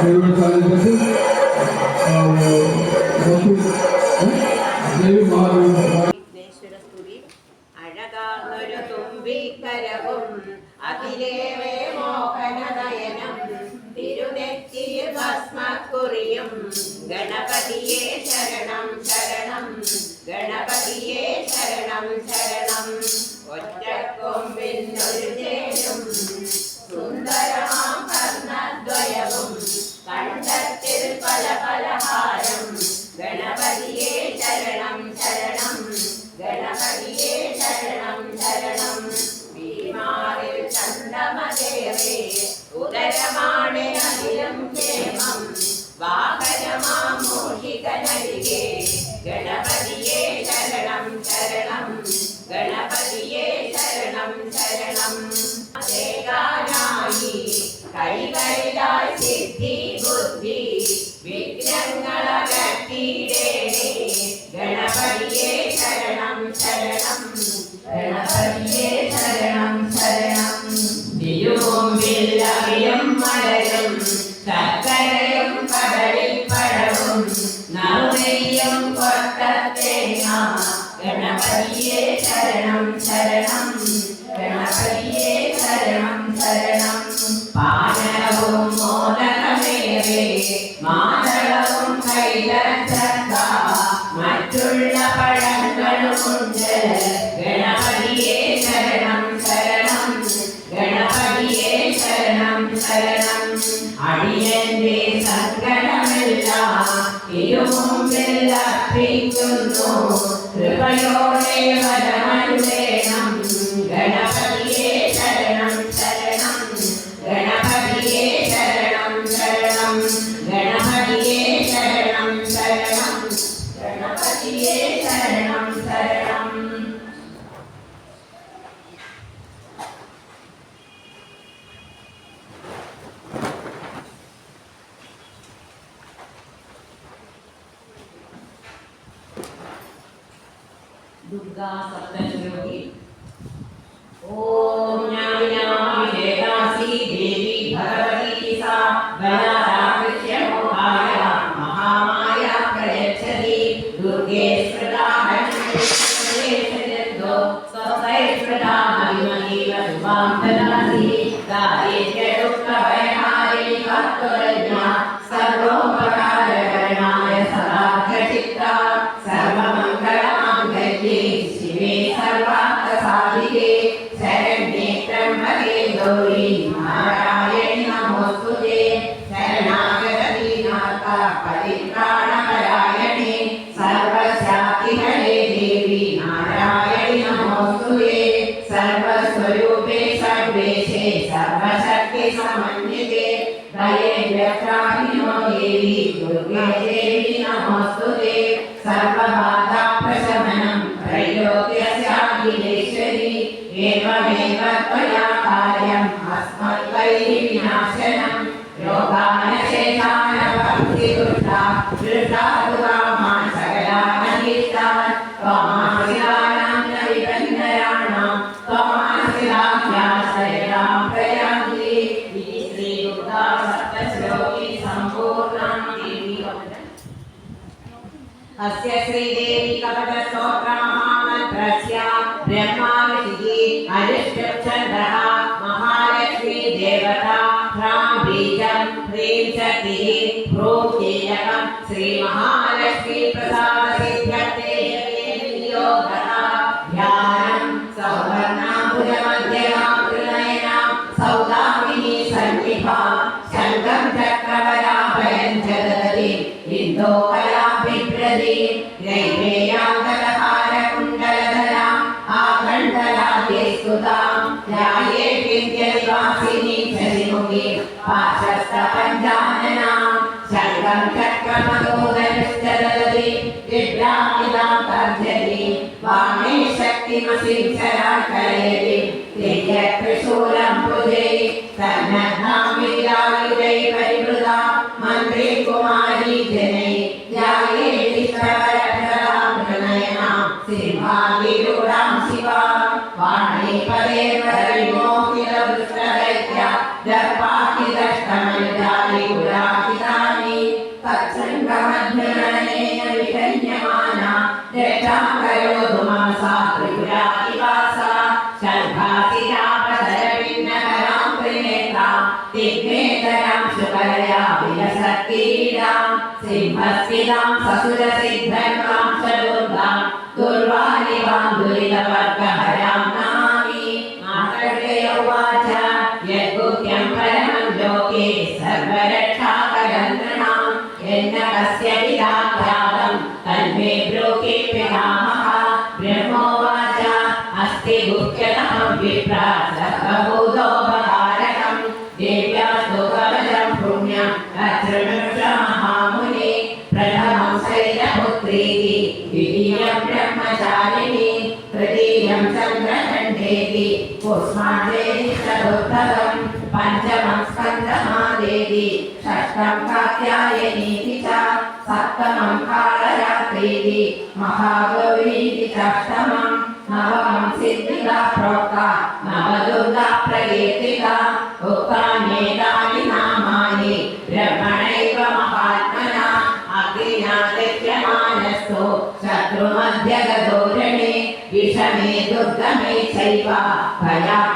దేవుడు సాధించి ശരണം. వందనాసి దారి చెడుక్క భయహారి భక్తులజ్ఞ సర్వోపకారకరణాయ సదాగ్రచిత్త సర్వమంగళాంగల్యే శివే సర్వార్థ సాధికే శరణ్యే బ్రహ్మకే గౌరీ శ్రీ మహాలక్ష్మీ ప్రసాద్ सिंहराकरये त्रियत्रिशूलं पुजे सन्नद्धामिलालिजै परिवृता मन्त्रे कुमारी जनै जायेष्ठवरठराभृणयनां सिंहालिरूढां शिवा वाणे पदे परविमो सिंहस्थितां ससुरसिद्धर्मां च दुर्गां दुर्वालिवां दुरितवर्गहरां कात्यायनीति च सप्तमं कालरात्रीति महागौरीति षष्ठमं नवमं सिद्धिका प्रोक्ता नवदुर्गा प्रकीर्तिका उक्तान्येतानि नामानि ब्रह्मणैव महात्मना अग्निना दृश्यमानस्तु शत्रुमध्यगदोरणे विषमे दुर्गमे चैव भयाता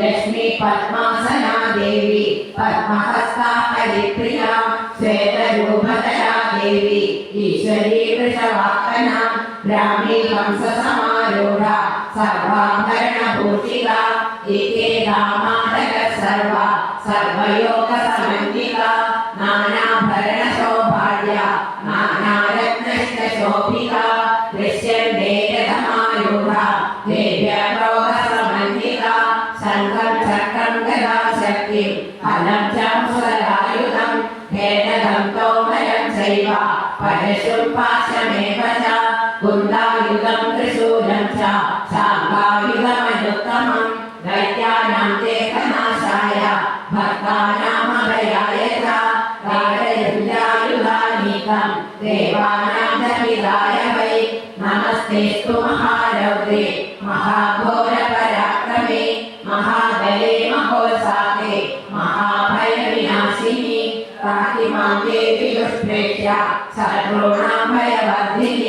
लक्ष्मी पद्मासना देवी पद्महस्ता हरिप्रिया श्वेतरूपतया देवी, ईश्वरी वृषवाहना ब्राह्मी कंससमारूढा सर्वाभरणभूषिका एकेका मातक सर्वा सर्वयोगसमन्विता नानाभरणशोभार्या नानारत्नशोभिका फलं च मुसलायुधं भेदगं तोमरं चैव परशुं पाशमेव च कुन्दायुधं त्रिशूलं च शाङ्गायुधमनुत्तमं दैत्यानां देहनाशाय भक्तानामभयाय च गाढयुधायुधानीकं देवानां च विदाय वै नमस्तेऽस्तु महारौद्रे महाघोरपराक्रमे महाबले महोत्साहे महाभयविनाशिनि पाहि मां देवि दुष्प्रेक्ष्य सर्वॄणां भयवर्धिनि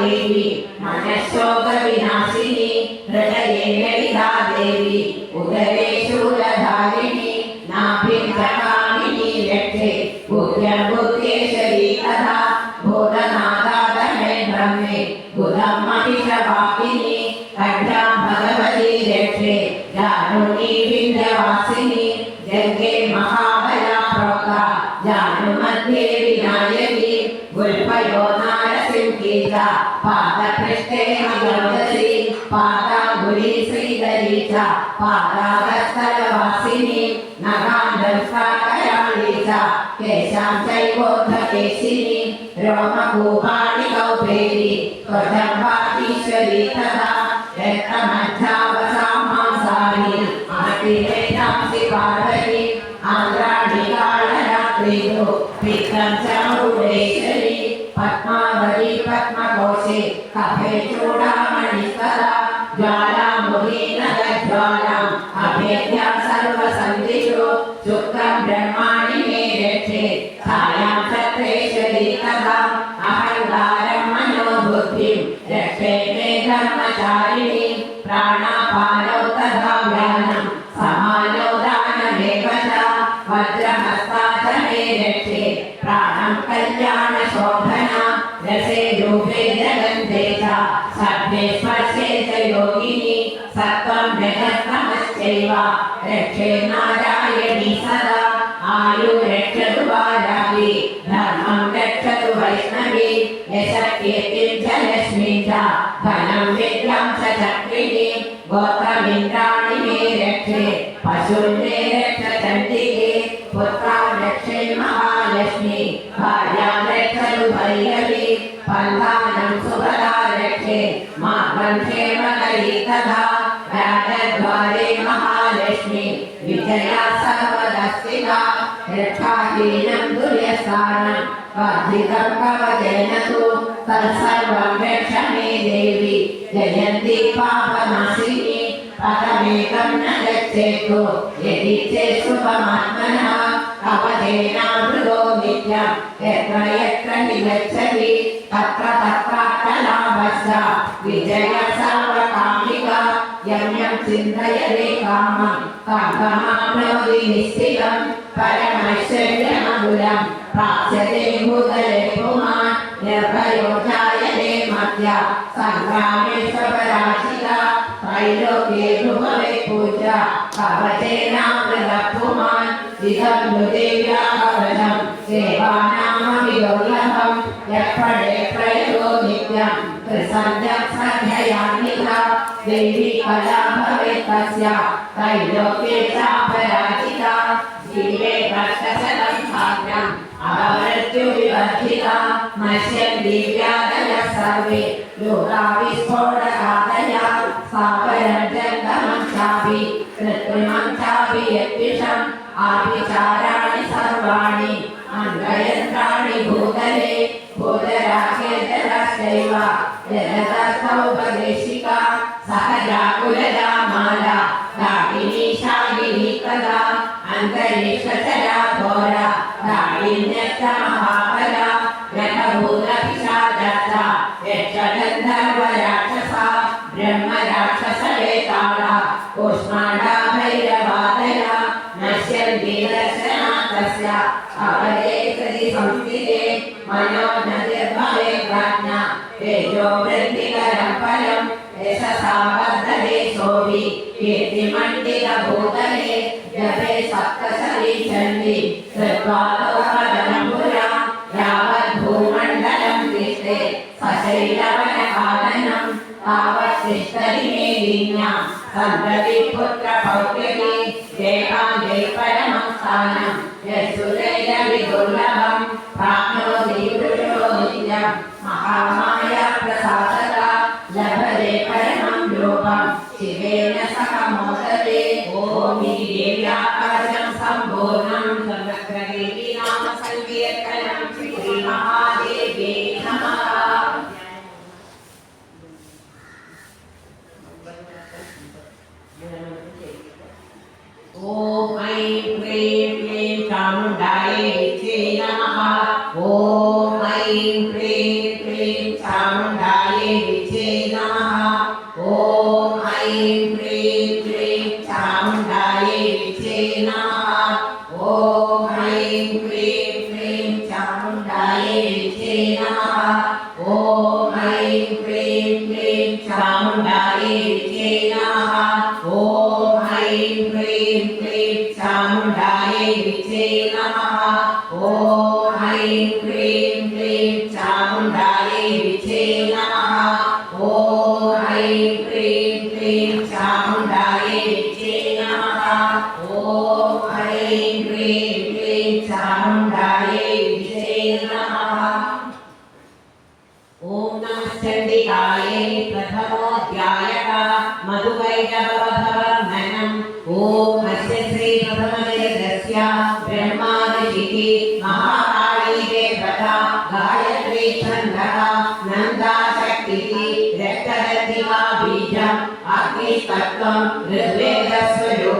महादेवी मनशोकविनाशिनी हृदये विधा देवी उदरे नगान्धस्ताकराळी च केशां चैवोद्धकेशिनी रोमकूपाणि कौपेरी त्वजम्बातीश्वरी तथा रक्तमध्यावसामांसानि अतिरेतांसि पार्वती आन्द्राणि कालरात्रिषु पित्तं च मुडेश्वरी पद्मावती पद्मकोशे कफे चूडामणिस्तदा ज्वालामुदीनगज्वालाम् अभेद्या सर्वसन्धिषु Obey रक्षे मार्गं क्षेमकरी तथा राजद्वारे महालक्ष्मी विजया सर्वदस्तिका रक्षाहीनं दुर्यस्थानं वर्धितं कवचेन तु तत्सर्वं रक्ष मे देवी जयन्ती पापनाशिनी पदमेकं न गच्छेत् यदि चेत् शुभमात्मनः കവചേനാമൃതോ നിത്യം. എത്ര എത്ര നിലച്ചതി തത്ര തത്ര കലാപശ. വിജയ സർവകാമിക യമ്യം ചിന്തയതി കാമം. കാമമാപ്നോതി നിശ്ചിതം. പരമൈശ്വര്യമകുലം. പ്രാപ്സ്യതേ ഭൂതലേ പുമാൻ. നിർഭയോജായതേ മധ്യ സംഗ്രാമേ സ്വപരാശിത ത്രൈലോക്യേ ഭുവേ പൂജ. കവചേനാമൃത പുമാൻ. पुमान् इदं नुदेव्या कवचं सेवानामविदुर्लभं यः पडे प्रयो नित्यं त्रिसन्ध्यं सन्ध्ययान्विता देवी कला भवेत् तस्य, त्रैलोक्ये चापराजिता, जीवे कष्टशतं भाग्यम् अपमृत्युविवर्धिता नश्यन् सर्वे, लोकाविस्फोटकादया सागरं जङ्गमं चापि, कृत्रिमं चापि यद्विषम् आभिचाराणि सर्वाणि अङ्गयन्त्राणि भूतले भूतराखेतरश्चैव जगतस्थौपदेशिका सोऽपि कीर्तिमण्डितभूतले जपे सप्तशरी चण्डी कृत्वा लोकदनं पुरा यावद्भूमण्डलं तिष्ठे सशैलवनकाननं तावत् तिष्ठति मे लीन्यां सन्तति पुत्रपौत्र्यकी देहाङ्गे परमं स्थानं यस्सुरैरविदुर्लभं प्राप्नोति पुरुषो नित्यं महामाया प्रसादता लभते परमं मोदते ॐ ఓం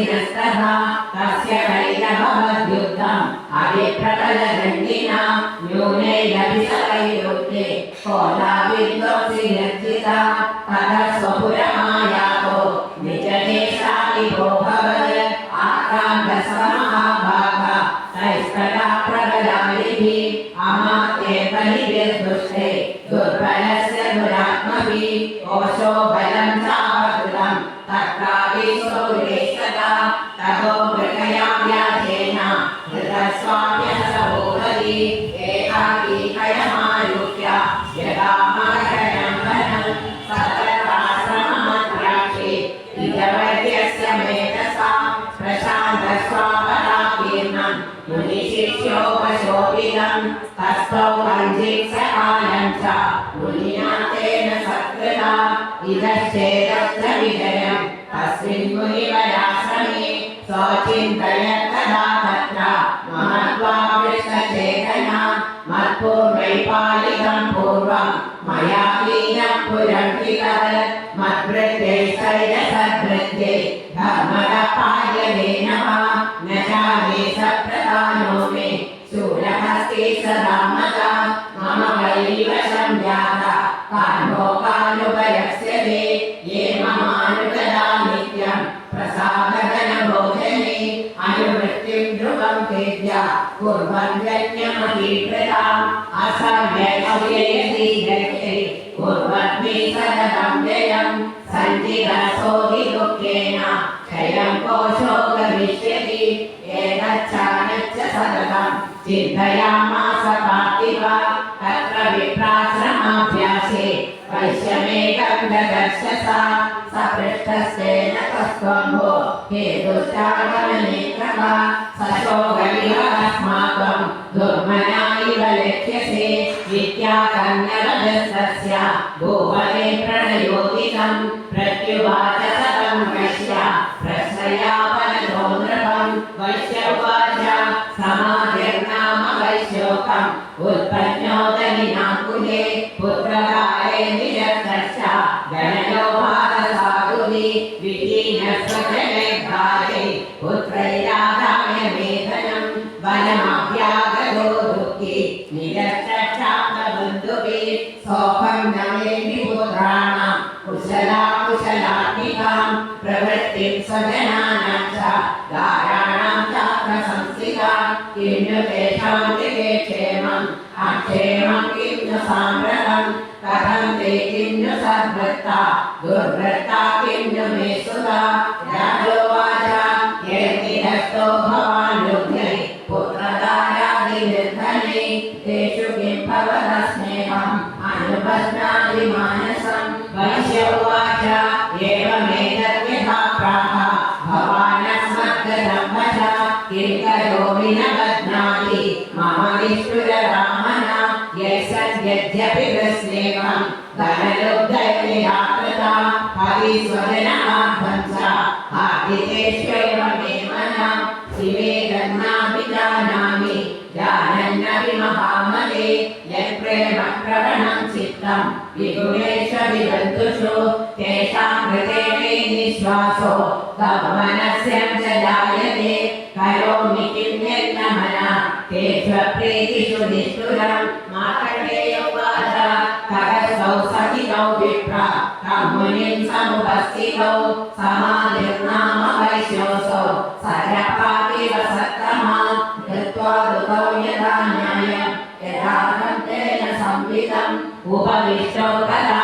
वीरस्तः तस्य कैरवद्युद्धम् अभिप्रबलदण्डिना न्यूनैरभिसवैलोके कोला विद्वंसि रक्षिता ततः स्वपुरमाया கோகிலம் தஸ்மௌ பஞ்சேச ஆனந்த முனினா தேன சத்ருதா இதச்சேதஸ்ய விஜயம் தஸ்மின் முனிவராசனே சோசிந்தய ததா தத்ர மமத்வா கிருஷ்ணசேதனா மத்பூர்வை பாலிதம் பூர்வம் மயா लीनं पुरं किलः मत्प्रत्ये सैरसत्प्रत्ये धर्मदपाय मे नमः न जाने सप्रधानो मे सदामता मम वैव संज्ञाता कान्भोगानुपयस्यते ये ममानुकदा नित्यम् प्रसादघनभोजने अनुवृत्तिं ध्रुवं तेद्या कुर्वन्यमहीकृताम् असव्ययति कुर्वन्मे सदनं जयम् सञ्चिरसोऽहि दुःखेन क्षयं कोशो गमिष्यति एतच्छानच्च सततं चिन्तयामि विप्राश्रमाभ्यासे वैश्यमेकन्ददर्शसा सपृष्टस्तेन कस्त्वम्भो हे दुष्टागमनेक्रमा सशोकमिव अस्माकं दुर्मना इव लक्ष्यसे विद्या कन्नवदस्तस्य भूपने प्रणयोगितम् अक्षेमं किं नु साम्प्रतं कथं ते किं नु सद्वृत्ता दुर्वृत्ता चित्तं विगुणेश विबन्धुषु तेषां कृते मे निःश्वासो। तव मनस्य च जायते, करोमि किं यन्न मनः तेष्वप्रीतिषु निष्ठुरं मार्कण्डेयोवाच करस्तौ सहितौ विप्रा तं मुनिं समुपस्थितौ, समाधिर्नाम वैश्योऽसौ। सरपापिव सत्तमा कृत्वा दुःखौ यथा न्यायं ఉపవిష్టోపరా